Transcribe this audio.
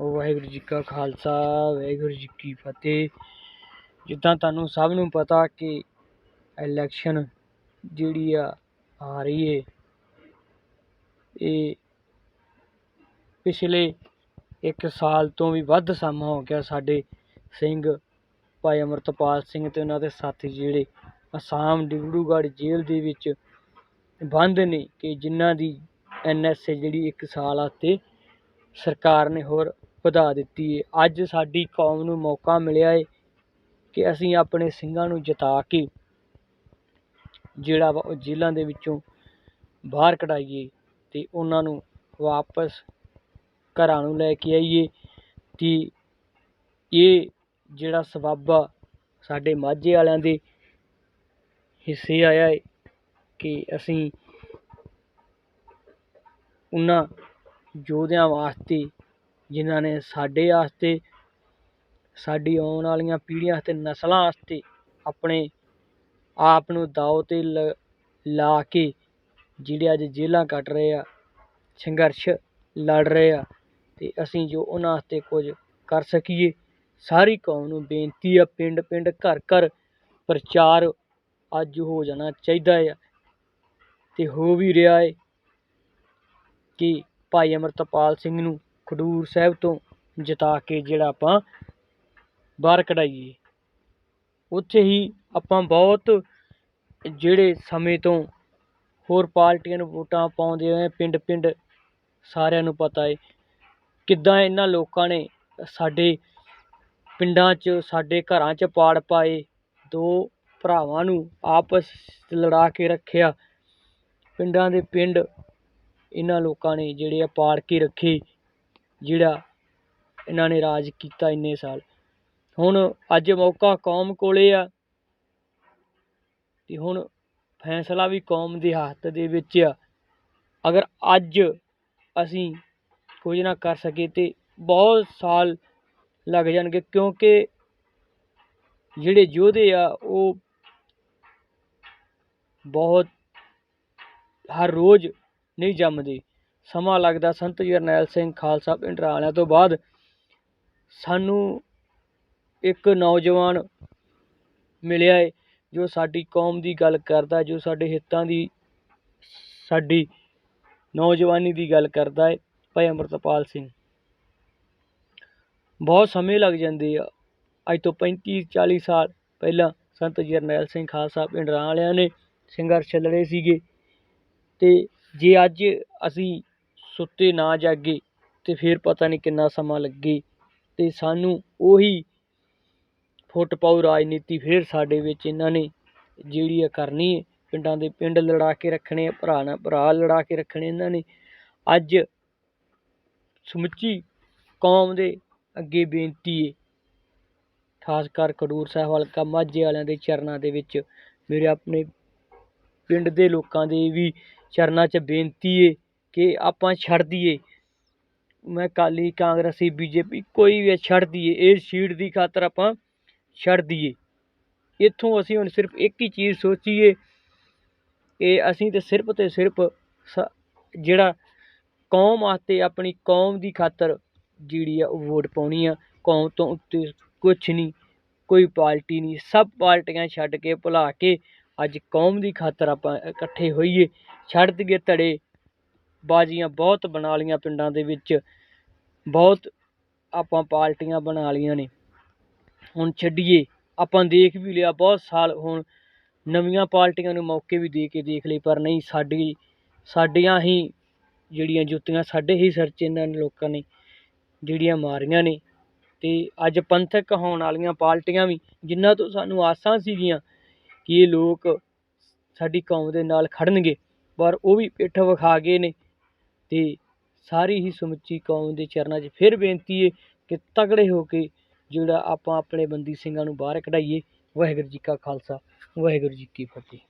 ਵਾਹਿਗੁਰੂ ਜੀ ਕਾ ਖਾਲਸਾ, ਵਾਹਿਗੁਰੂ ਜੀ ਕੀ ਫਤਿਹ। ਜਿੱਦਾਂ ਤੁਹਾਨੂੰ ਸਭ ਨੂੰ ਪਤਾ ਕਿ ਇਲੈਕਸ਼ਨ ਜਿਹੜੀ ਆ ਆ ਰਹੀ ਏ। ਇਹ ਪਿਛਲੇ ਇੱਕ ਸਾਲ ਤੋਂ ਵੀ ਵੱਧ ਸਮਾਂ ਹੋ ਗਿਆ ਸਾਡੇ ਸਿੰਘ ਭਾਈ ਅਮਰਤਪਾਲ ਸਿੰਘ ਤੇ ਉਹਨਾਂ ਦੇ ਸਾਥੀ ਜਿਹੜੇ ਅਸਾਮ ਡਿਬੜੂਗੜ੍ਹ ਜੇਲ੍ਹ ਦੇ ਵਿੱਚ ਬੰਦ ਨੇ ਕਿ ਜਿਨ੍ਹਾਂ ਦੀ ਐਨ ਐਸ ਏ ਜਿਹੜੀ ਇੱਕ ਸਾਲ ਵਾਸਤੇ ਸਰਕਾਰ ਨੇ ਹੋਰ ਵਧਾ ਦਿੱਤੀ ਹੈ ਅੱਜ ਸਾਡੀ ਕੌਮ ਨੂੰ ਮੌਕਾ ਮਿਲਿਆ ਹੈ ਕਿ ਅਸੀਂ ਆਪਣੇ ਸਿੰਘਾਂ ਨੂੰ ਜਿਤਾ ਕੇ ਜਿਹੜਾ ਵਾ ਉਹ ਜੇਲ੍ਹਾਂ ਦੇ ਵਿੱਚੋਂ ਬਾਹਰ ਕਢਾਈਏ ਅਤੇ ਉਹਨਾਂ ਨੂੰ ਵਾਪਸ ਘਰਾਂ ਨੂੰ ਲੈ ਕੇ ਆਈਏ ਅਤੇ ਇਹ ਜਿਹੜਾ ਸਬੱਬ ਆ ਸਾਡੇ ਮਾਝੇ ਵਾਲਿਆਂ ਦੇ ਹਿੱਸੇ ਆਇਆ ਹੈ ਕਿ ਅਸੀਂ ਉਹਨਾਂ ਯੋਧਿਆਂ ਵਾਸਤੇ ਜਿਨ੍ਹਾਂ ਨੇ ਸਾਡੇ ਵਾਸਤੇ, ਸਾਡੀ ਆਉਣ ਵਾਲੀਆਂ ਪੀੜ੍ਹੀਆਂ ਅਤੇ ਨਸਲਾਂ ਵਾਸਤੇ ਆਪਣੇ ਆਪ ਨੂੰ ਦਾਅ 'ਤੇ ਲ, ਲਾ ਕੇ ਜਿਹੜੇ ਅੱਜ ਜੇਲ੍ਹਾਂ ਕੱਟ ਰਹੇ ਆ, ਸੰਘਰਸ਼ ਲੜ ਰਹੇ ਆ ਅਤੇ ਅਸੀਂ ਜੋ ਉਹਨਾਂ ਵਾਸਤੇ ਕੁਝ ਕਰ ਸਕੀਏ, ਸਾਰੀ ਕੌਮ ਨੂੰ ਬੇਨਤੀ ਆ ਪਿੰਡ ਪਿੰਡ ਘਰ ਘਰ ਪ੍ਰਚਾਰ ਅੱਜ ਹੋ ਜਾਣਾ ਚਾਹੀਦਾ ਆ ਅਤੇ ਹੋ ਵੀ ਰਿਹਾ ਹੈ ਕਿ ਭਾਈ ਅਮਰਤਪਾਲ ਸਿੰਘ ਨੂੰ ਖਡੂਰ ਸਾਹਿਬ ਤੋਂ ਜਿਤਾ ਕੇ ਜਿਹੜਾ ਆਪਾਂ ਬਾਹਰ ਕਢਾਈਏ। ਉੱਥੇ ਹੀ ਆਪਾਂ ਬਹੁਤ ਜਿਹੜੇ ਸਮੇਂ ਤੋਂ ਹੋਰ ਪਾਰਟੀਆਂ ਨੂੰ ਵੋਟਾਂ ਪਾਉਂਦੇ ਹੋਏ ਪਿੰਡ ਪਿੰਡ ਸਾਰਿਆਂ ਨੂੰ ਪਤਾ ਹੈ ਕਿੱਦਾਂ ਇਹਨਾਂ ਲੋਕਾਂ ਨੇ ਸਾਡੇ ਪਿੰਡਾਂ 'ਚ, ਸਾਡੇ ਘਰਾਂ 'ਚ ਪਾੜ ਪਾਏ, ਦੋ ਭਰਾਵਾਂ ਨੂੰ ਆਪਸ ਲੜਾ ਕੇ ਰੱਖਿਆ। ਪਿੰਡਾਂ ਦੇ ਪਿੰਡ ਇਹਨਾਂ ਲੋਕਾਂ ਨੇ ਜਿਹੜੇ ਆ ਪਾੜ ਕੇ ਰੱਖੇ। ਜਿਹੜਾ ਇਹਨਾਂ ਨੇ ਰਾਜ ਕੀਤਾ ਇੰਨੇ ਸਾਲ। ਹੁਣ ਅੱਜ ਮੌਕਾ ਕੌਮ ਕੋਲੇ ਆ ਅਤੇ ਹੁਣ ਫੈਸਲਾ ਵੀ ਕੌਮ ਦੇ ਹੱਥ ਦੇ ਵਿੱਚ ਆ। ਅਗਰ ਅੱਜ ਅਸੀਂ ਕੁਝ ਨਾ ਕਰ ਸਕੇ ਤਾਂ ਬਹੁਤ ਸਾਲ ਲੱਗ ਜਾਣਗੇ ਕਿਉਂਕਿ ਜਿਹੜੇ ਯੋਧੇ ਆ, ਉਹ ਬਹੁਤ ਹਰ ਰੋਜ਼ ਨਹੀਂ ਜੰਮਦੇ। ਸਮਾਂ ਲੱਗਦਾ ਸੰਤ ਜਰਨੈਲ ਸਿੰਘ ਖਾਲਸਾ ਪਿੰਡ ਵਾਲਿਆਂ ਤੋਂ ਬਾਅਦ। ਸਾਨੂੰ ਇੱਕ ਨੌਜਵਾਨ ਮਿਲਿਆ ਹੈ ਜੋ ਸਾਡੀ ਕੌਮ ਦੀ ਗੱਲ ਕਰਦਾ, ਜੋ ਸਾਡੇ ਹਿੱਤਾਂ ਦੀ, ਸਾਡੀ ਨੌਜਵਾਨੀ ਦੀ ਗੱਲ ਕਰਦਾ ਹੈ ਭਾਈ ਅਮਰਤਪਾਲ ਸਿੰਘ। ਬਹੁਤ ਸਮੇਂ ਲੱਗ ਜਾਂਦੇ ਆ। ਅੱਜ ਤੋਂ ਪੈਂਤੀ ਚਾਲੀ ਸਾਲ ਪਹਿਲਾਂ ਸੰਤ ਜਰਨੈਲ ਸਿੰਘ ਖਾਲਸਾ ਪਿੰਡ ਵਾਲਿਆਂ ਨੇ ਸੰਘਰਸ਼ ਲੜੇ ਸੀਗੇ। ਅਤੇ ਜੇ ਅੱਜ ਅਸੀਂ ਸੁੱਤੇ ਨਾ ਜਾਗੇ ਅਤੇ ਫਿਰ ਪਤਾ ਨਹੀਂ ਕਿੰਨਾ ਸਮਾਂ ਲੱਗੇ ਅਤੇ ਸਾਨੂੰ ਉਹੀ ਫੁੱਟ ਪਾਊ ਰਾਜਨੀਤੀ ਫਿਰ ਸਾਡੇ ਵਿੱਚ ਇਹਨਾਂ ਨੇ ਜਿਹੜੀ ਆ ਕਰਨੀ ਹੈ, ਪਿੰਡਾਂ ਦੇ ਪਿੰਡ ਲੜਾ ਕੇ ਰੱਖਣੇ ਆ, ਭਰਾ ਨਾਲ ਭਰਾ ਲੜਾ ਕੇ ਰੱਖਣੇ ਇਹਨਾਂ ਨੇ। ਅੱਜ ਸਮੁੱਚੀ ਕੌਮ ਦੇ ਅੱਗੇ ਬੇਨਤੀ ਹੈ। ਖਾਸ ਕਰ ਖਡੂਰ ਸਾਹਿਬ ਹਲਕਾ ਮਾਝੇ ਵਾਲਿਆਂ ਦੇ ਚਰਨਾਂ ਦੇ ਵਿੱਚ ਮੇਰੇ ਆਪਣੇ ਪਿੰਡ ਦੇ ਲੋਕਾਂ ਦੇ ਵੀ ਚਰਨਾਂ 'ਚ ਬੇਨਤੀ ਹੈ ਕਿ ਆਪਾਂ ਛੱਡ ਦਈਏ। ਮੈਂ ਅਕਾਲੀ ਕਾਂਗਰਸੀ, ਬੀਜੇਪੀ ਕੋਈ ਵੀ ਛੱਡ ਦਈਏ। ਇਹ ਸੀਟ ਦੀ ਖਾਤਰ ਆਪਾਂ ਛੱਡ ਦਈਏ। ਇੱਥੋਂ ਅਸੀਂ ਹੁਣ ਸਿਰਫ ਇੱਕ ਹੀ ਚੀਜ਼ ਸੋਚੀਏ ਕਿ ਅਸੀਂ ਤਾਂ ਸਿਰਫ ਅਤੇ ਸਿਰਫ ਸ ਜਿਹੜਾ ਕੌਮ ਵਾਸਤੇ ਆਪਣੀ ਕੌਮ ਦੀ ਖਾਤਰ ਜਿਹੜੀ ਆ ਉਹ ਵੋਟ ਪਾਉਣੀ ਆ। ਕੌਮ ਤੋਂ ਉੱਤੇ ਕੁਛ ਨਹੀਂ, ਕੋਈ ਪਾਰਟੀ ਨਹੀਂ। ਸਭ ਪਾਰਟੀਆਂ ਛੱਡ ਕੇ ਭੁਲਾ ਕੇ ਅੱਜ ਕੌਮ ਦੀ ਖਾਤਰ ਆਪਾਂ ਇਕੱਠੇ ਹੋਈਏ। ਛੱਡ ਦਈਏ ਧੜੇ ਬਾਜ਼ੀਆਂ ਬਹੁਤ ਬਣਾ ਲਈਆਂ ਪਿੰਡਾਂ ਦੇ ਵਿੱਚ। ਬਹੁਤ ਆਪਾਂ ਪਾਰਟੀਆਂ ਬਣਾ ਲਈਆਂ ਨੇ। ਹੁਣ ਛੱਡੀਏ, ਆਪਾਂ ਦੇਖ ਵੀ ਲਿਆ, ਬਹੁਤ ਸਾਲ ਹੁਣ ਨਵੀਆਂ ਪਾਰਟੀਆਂ ਨੂੰ ਮੌਕੇ ਵੀ ਦੇ ਕੇ ਦੇਖ ਲਏ, ਪਰ ਨਹੀਂ, ਸਾਡੀ, ਸਾਡੀਆਂ ਹੀ ਜਿਹੜੀਆਂ ਜੁੱਤੀਆਂ, ਸਾਡੇ ਹੀ ਸਿਰ 'ਚ ਇਹਨਾਂ ਨੇ ਲੋਕਾਂ ਨੇ ਜਿਹੜੀਆਂ ਮਾਰੀਆਂ ਨੇ। ਅਤੇ ਅੱਜ ਪੰਥਕ ਹੋਣ ਵਾਲੀਆਂ ਪਾਰਟੀਆਂ ਵੀ, ਜਿਨ੍ਹਾਂ ਤੋਂ ਸਾਨੂੰ ਆਸਾਂ ਸੀਗੀਆਂ ਕਿ ਇਹ ਲੋਕ ਸਾਡੀ ਕੌਮ ਦੇ ਨਾਲ ਖੜਨਗੇ, ਪਰ ਉਹ ਵੀ ਪਿੱਠ ਵਿਖਾ ਗਏ ਨੇ। ਅਤੇ ਸਾਰੀ ਹੀ ਸਮੁੱਚੀ ਕੌਮ ਦੇ ਚਰਨਾਂ 'ਚ ਫਿਰ ਬੇਨਤੀ ਹੈ ਕਿ ਤਗੜੇ ਹੋ ਕੇ ਜਿਹੜਾ ਆਪਾਂ ਆਪਣੇ ਬੰਦੀ ਸਿੰਘਾਂ ਨੂੰ ਬਾਹਰ ਕਢਾਈਏ, ਵਾਹਿਗੁਰੂ ਜੀ ਕਾ ਖਾਲਸਾ, ਵਾਹਿਗੁਰੂ ਜੀ ਕੀ ਫਤਿਹ।